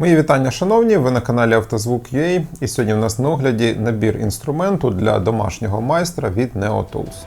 Мої вітання, шановні! Ви на каналі Автозвук.ua і сьогодні в нас на огляді набір інструменту для домашнього майстра від NeoTools.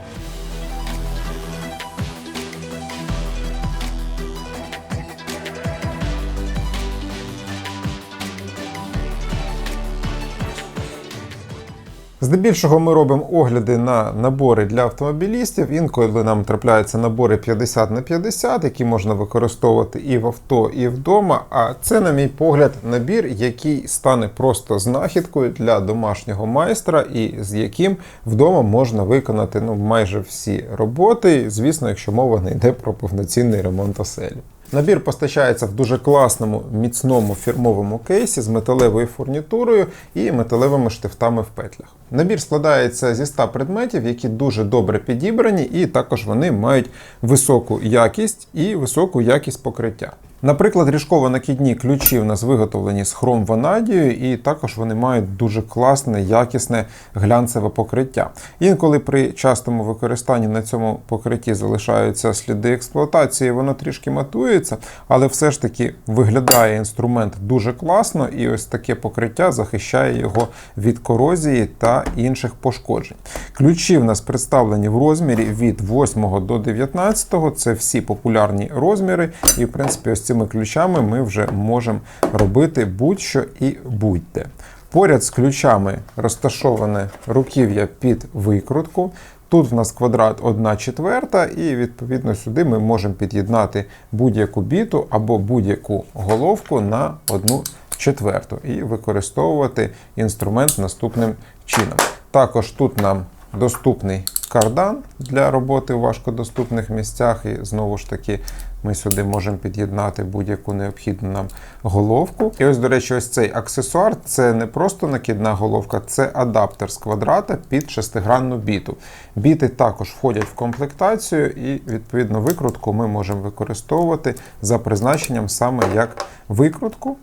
Здебільшого ми робимо огляди на набори для автомобілістів. Інколи нам трапляються набори 50 на 50, які можна використовувати і в авто, і вдома. А це, на мій погляд, набір, який стане просто знахідкою для домашнього майстра, і з яким вдома можна виконати ну, майже всі роботи. Звісно, якщо мова не йде про повноцінний ремонт оселі. Набір постачається в дуже класному міцному фірмовому кейсі з металевою фурнітурою і металевими штифтами в петлях. Набір складається зі 100 предметів, які дуже добре підібрані, і також вони мають високу якість і високу якість покриття. Наприклад, ріжково-накидні ключі в нас виготовлені з хром ванадією, і також вони мають дуже класне, якісне глянцеве покриття. Інколи при частому використанні на цьому покритті залишаються сліди експлуатації, воно трішки матується, але все ж таки виглядає інструмент дуже класно, і ось таке покриття захищає його від корозії та інших пошкоджень. Ключі в нас представлені в розмірі від 8 до 19, це всі популярні розміри, і в принципі ось цими ключами ми вже можемо робити будь-що і будь-де. Поряд з ключами розташоване руків'я під викрутку. Тут в нас квадрат 1 четверта, і відповідно сюди ми можемо під'єднати будь-яку біту або будь-яку головку на 1 четверту і використовувати інструмент наступним чином. Також тут нам доступний кардан для роботи в важкодоступних місцях, і знову ж таки ми сюди можемо під'єднати будь-яку необхідну нам головку. І ось, до речі, ось цей аксесуар це не просто накидна головка, це адаптер з квадрата під шестигранну біту. Біти також входять в комплектацію, і відповідно викрутку ми можемо використовувати за призначенням саме як викрутку,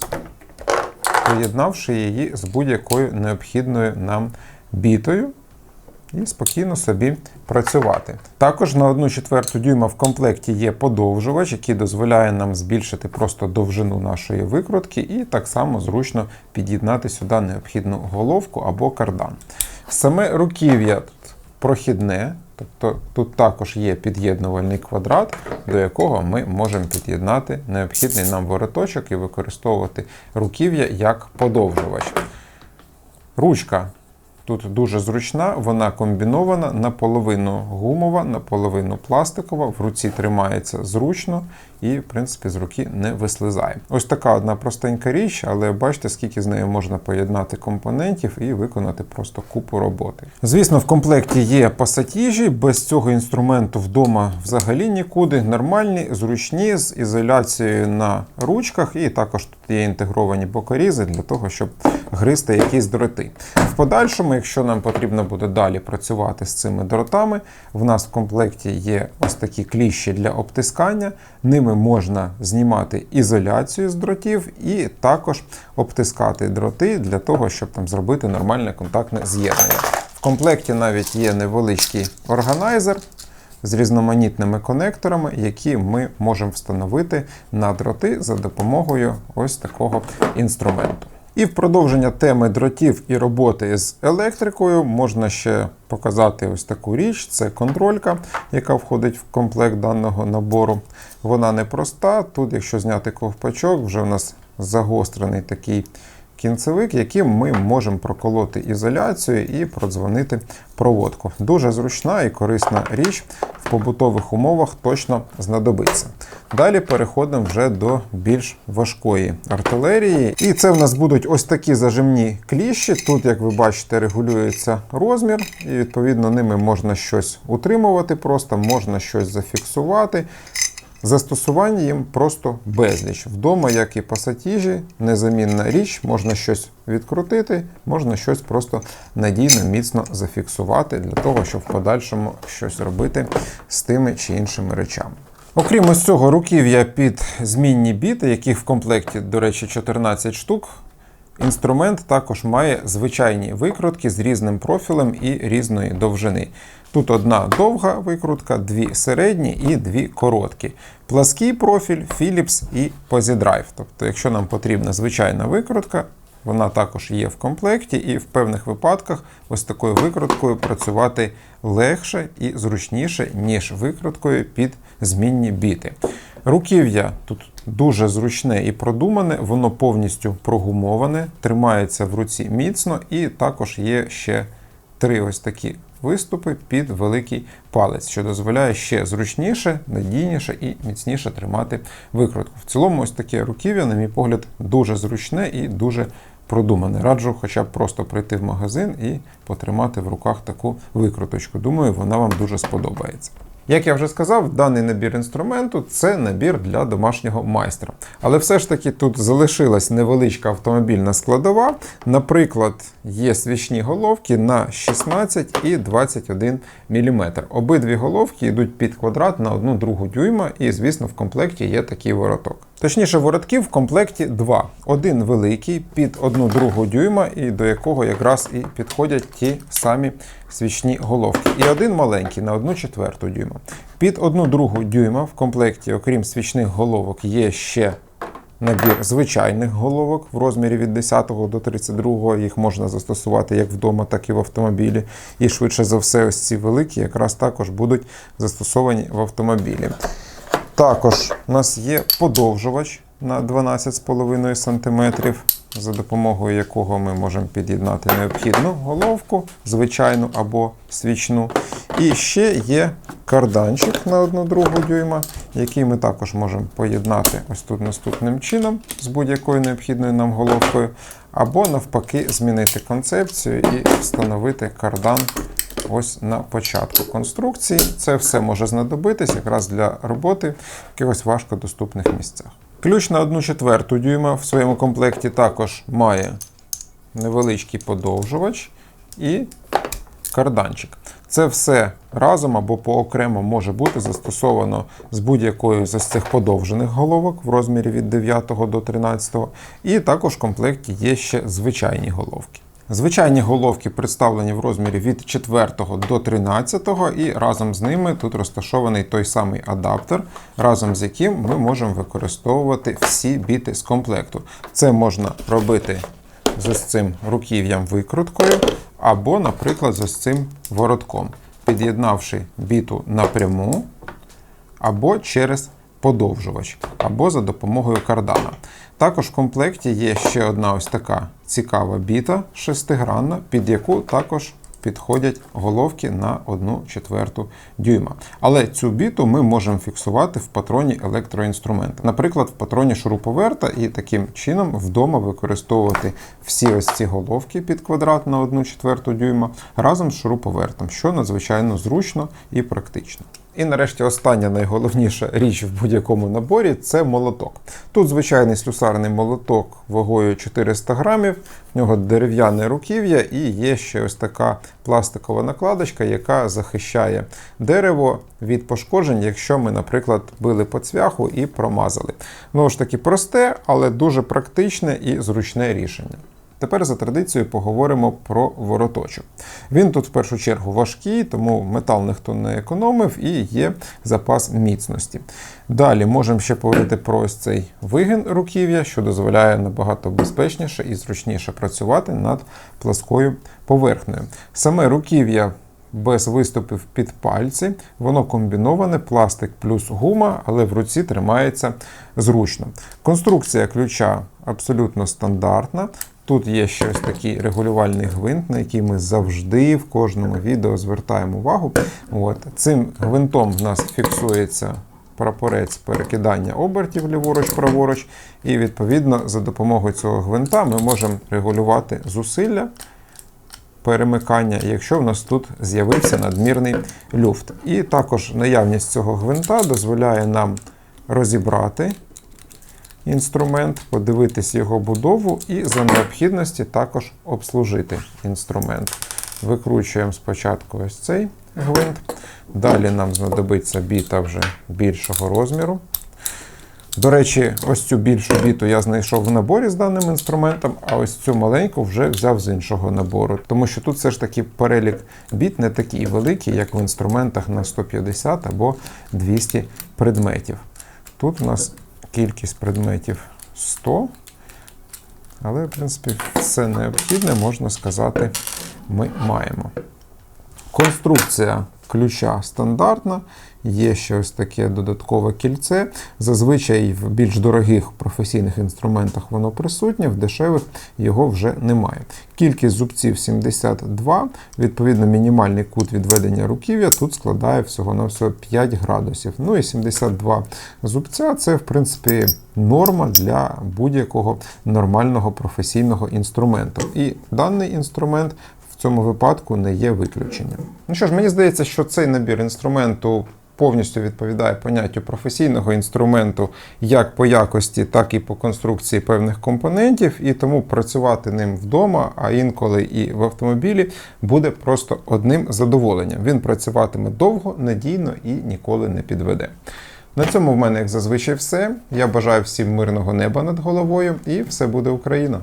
поєднавши її з будь-якою необхідною нам бітою і спокійно собі працювати. Також на 1 четверту дюйма в комплекті є подовжувач, який дозволяє нам збільшити просто довжину нашої викрутки, і так само зручно під'єднати сюди необхідну головку або кардан. Саме руків'я прохідне, тобто тут також є під'єднувальний квадрат, до якого ми можемо під'єднати необхідний нам вороточок і використовувати руків'я як подовжувач. Ручка Тут дуже зручна, вона комбінована, наполовину гумова, наполовину пластикова, в руці тримається зручно і, в принципі, з руки не вислизає. Ось така одна простенька річ, але бачите, скільки з нею можна поєднати компонентів і виконати просто купу роботи. Звісно, в комплекті є пасатіжі, без цього інструменту вдома взагалі нікуди. Нормальні, зручні, з ізоляцією на ручках, і також тут є інтегровані бокорізи для того, щоб гризти якісь дроти. В подальшому, якщо нам потрібно буде далі працювати з цими дротами, в нас в комплекті є ось такі кліщі для обтискання. Ними можна знімати ізоляцію з дротів і також обтискати дроти для того, щоб там зробити нормальне контактне з'єднання. В комплекті навіть є невеличкий органайзер. З різноманітними конекторами, які ми можемо встановити на дроти за допомогою ось такого інструменту. І в продовження теми дротів і роботи з електрикою можна ще показати ось таку річ: це контролька, яка входить в комплект даного набору. Вона непроста. Тут, якщо зняти ковпачок, вже у нас загострений такий кінцевик, яким ми можемо проколоти ізоляцію і продзвонити проводку. Дуже зручна і корисна річ в побутових умовах точно знадобиться. Далі переходимо вже до більш важкої артилерії. І це в нас будуть ось такі зажимні кліщі. Тут, як ви бачите, регулюється розмір, і відповідно ними можна щось утримувати, просто можна щось зафіксувати. Застосування їм просто безліч. Вдома, як і пасатіжі, незамінна річ, можна щось відкрутити, можна щось просто надійно, міцно зафіксувати для того, щоб в подальшому щось робити з тими чи іншими речами. Окрім ось цього, руків'я під змінні біти, яких в комплекті, до речі, 14 штук. Інструмент також має звичайні викрутки з різним профілем і різної довжини. Тут одна довга викрутка, дві середні і дві короткі. Плаский профіль, Philips і PosiDrive. Тобто, якщо нам потрібна звичайна викрутка, вона також є в комплекті, і в певних випадках ось такою викруткою працювати легше і зручніше, ніж викруткою під змінні біти. Руків'я тут дуже зручне і продумане, воно повністю прогумоване, тримається в руці міцно, і також є ще три ось такі виступи під великий палець, що дозволяє ще зручніше, надійніше і міцніше тримати викрутку. В цілому, ось таке руків'я, на мій погляд, дуже зручне і дуже продумане. Раджу хоча б просто прийти в магазин і потримати в руках таку викруточку. Думаю, вона вам дуже сподобається. Як я вже сказав, даний набір інструменту це набір для домашнього майстра. Але все ж таки тут залишилась невеличка автомобільна складова. Наприклад, є свічні головки на 16 і 21 мм. Обидві головки йдуть під квадрат на одну другу дюйма, і, звісно, в комплекті є такий вороток. Точніше, воротків в комплекті два. Один великий під 1 другу дюйма, і до якого якраз і підходять ті самі свічні головки. І один маленький на 1 четверту дюйма. Під 1 другу дюйма в комплекті, окрім свічних головок, є ще набір звичайних головок в розмірі від 10 до 32. Їх можна застосувати як вдома, так і в автомобілі. І швидше за все, ось ці великі якраз також будуть застосовані в автомобілі. Також у нас є подовжувач на 12,5 см, за допомогою якого ми можемо під'єднати необхідну головку, звичайну або свічну. І ще є карданчик на 1 другу дюйма, який ми також можемо поєднати ось тут наступним чином з будь-якою необхідною нам головкою, або навпаки змінити концепцію і встановити кардан ось на початку конструкції. Це все може знадобитись якраз для роботи в якихось важкодоступних місцях. Ключ на 1 четверту дюйма в своєму комплекті також має невеличкий подовжувач і карданчик. Це все разом або поокремо може бути застосовано з будь-якою з цих подовжених головок в розмірі від 9 до 13. І також в комплекті є ще звичайні головки. Звичайні головки представлені в розмірі від 4 до 13 і разом з ними тут розташований той самий адаптер, разом з яким ми можемо використовувати всі біти з комплекту. Це можна робити з цим руків'ям викруткою, або, наприклад, з цим воротком, під'єднавши біту напряму, або через подовжувач, або за допомогою кардана. Також в комплекті є ще одна ось така цікава біта шестигранна, під яку також підходять головки на 1 четверту дюйма. Але цю біту ми можемо фіксувати в патроні електроінструмента. Наприклад, в патроні шуруповерта і таким чином вдома використовувати всі ось ці головки під квадрат на 1 четверту дюйма разом з шуруповертом, що надзвичайно зручно і практично. І нарешті остання найголовніша річ в будь-якому наборі це молоток. Тут звичайний слюсарний молоток вагою 400 грамів, в нього дерев'яне руків'я і є ще ось така пластикова накладочка, яка захищає дерево від пошкоджень, якщо ми, наприклад, били по цвяху і промазали. Знову ж таки, просте, але дуже практичне і зручне рішення. Тепер за традицією поговоримо про вороточок. Він тут в першу чергу важкий, тому метал ніхто не економив і є запас міцності. Далі можемо ще поговорити про ось цей вигін руків'я, що дозволяє набагато безпечніше і зручніше працювати над пласкою поверхнею. Саме руків'я. Без виступів під пальці, воно комбіноване, пластик плюс гума, але в руці тримається зручно. Конструкція ключа абсолютно стандартна. Тут є ще такий регулювальний гвинт, на який ми завжди в кожному відео звертаємо увагу. От. Цим гвинтом в нас фіксується прапорець перекидання обертів ліворуч-праворуч, і відповідно за допомогою цього гвинта ми можемо регулювати зусилля. Перемикання, якщо в нас тут з'явився надмірний люфт. І також наявність цього гвинта дозволяє нам розібрати інструмент, подивитись його будову і за необхідності також обслужити інструмент. Викручуємо спочатку ось цей гвинт. Далі нам знадобиться біта вже більшого розміру. До речі, ось цю більшу біту я знайшов в наборі з даним інструментом, а ось цю маленьку вже взяв з іншого набору. Тому що тут все ж таки перелік біт не такий великий, як в інструментах на 150 або 200 предметів. Тут у нас кількість предметів 100, але, в принципі, все необхідне, можна сказати, ми маємо. Конструкція ключа стандартна. Є ще ось таке додаткове кільце. Зазвичай в більш дорогих професійних інструментах воно присутнє, в дешевих його вже немає. Кількість зубців 72, відповідно, мінімальний кут відведення руків'я тут складає всього-навсього 5 градусів. Ну і 72 зубця це, в принципі, норма для будь-якого нормального професійного інструменту. І даний інструмент цьому випадку не є виключенням. Ну що ж, мені здається, що цей набір інструменту повністю відповідає поняттю професійного інструменту як по якості, так і по конструкції певних компонентів, і тому працювати ним вдома, а інколи і в автомобілі, буде просто одним задоволенням. Він працюватиме довго, надійно і ніколи не підведе. На цьому в мене, як зазвичай, все. Я бажаю всім мирного неба над головою, і все буде Україна!